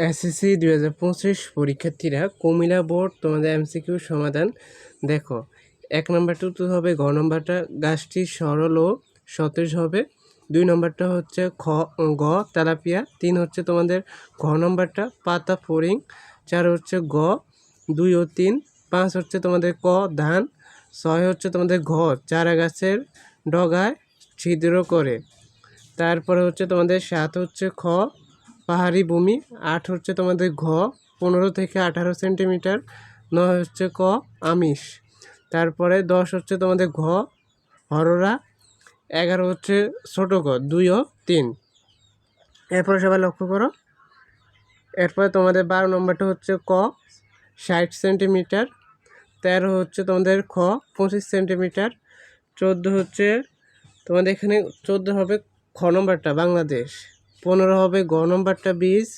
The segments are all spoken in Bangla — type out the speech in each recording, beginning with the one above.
এসএসসি দুই হাজার পঁচিশ পরীক্ষার্থীরা কুমিল্লা বোর্ড তোমাদের এমসিকিউ সমাধান। দেখো, এক নম্বরটা হবে, ঘ নম্বরটা গাছটি সরল ও সতেজ হবে। দুই নম্বরটা হচ্ছে খ, গ তেলাপিয়া। তিন হচ্ছে তোমাদের ঘ নম্বরটা পাতা ফড়িং চার হচ্ছে গ, দুই ও তিন। পাঁচ হচ্ছে তোমাদের ক ধান। ছয় হচ্ছে তোমাদের ঘ, চারা গাছের ডগায় ছিদ্র করে। তারপরে হচ্ছে তোমাদের সাত হচ্ছে খ পাহাড়ি ভূমি, আট হচ্ছে তোমাদের ঘ, পনেরো থেকে আঠারো সেন্টিমিটার, নয় হচ্ছে ক, আমিষ। তারপরে দশ হচ্ছে তোমাদের ঘ হররা এগারো হচ্ছে ছোটো ক, দুই ও তিন। এরপরে সবাই লক্ষ্য করো। এরপরে তোমাদের বারো নম্বরটা হচ্ছে ক, ষাট সেন্টিমিটার, তেরো হচ্ছে তোমাদের খ, পঁচিশ সেন্টিমিটার, চোদ্দ হচ্ছে তোমাদের এখানে চোদ্দ হবে খ নম্বরটা, বাংলাদেশ। পনেরো হবে, গ নম্বরটা বিশ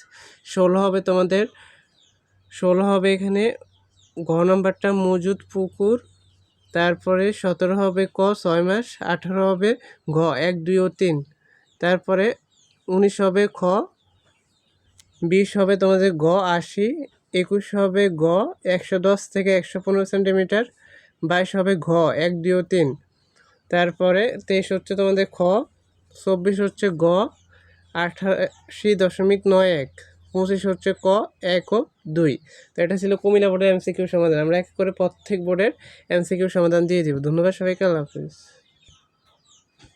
ষোলো হবে তোমাদের, ষোলো হবে এখানে, গ নম্বরটা মজুদ পুকুর, তারপরে সতেরো হবে ক, ছয় মাস, আঠারো হবে ঘ, এক, দুই ও তিন, তারপরে উনিশ হবে খ, বিশ হবে তোমাদের গ, আশি, একুশ হবে গ, একশো দশ থেকে একশো পনেরো সেন্টিমিটার, বাইশ হবে ঘ, এক, দুই ও তিন, তারপরে তেইশ হচ্ছে তোমাদের খ, চব্বিশ হচ্ছে গ আঠাশি দশমিক নয় এক। পঁচিশ হচ্ছে ক, এক ও দুই। তো এটা ছিল কুমিল্লা বোর্ডের এমসিকিউ সমাধান। আমরা এক করে প্রত্যেক বোর্ডের এমসিকিউ সমাধান দিয়ে দিব। ধন্যবাদ সবাইকে, আল্লাহ হাফিজ।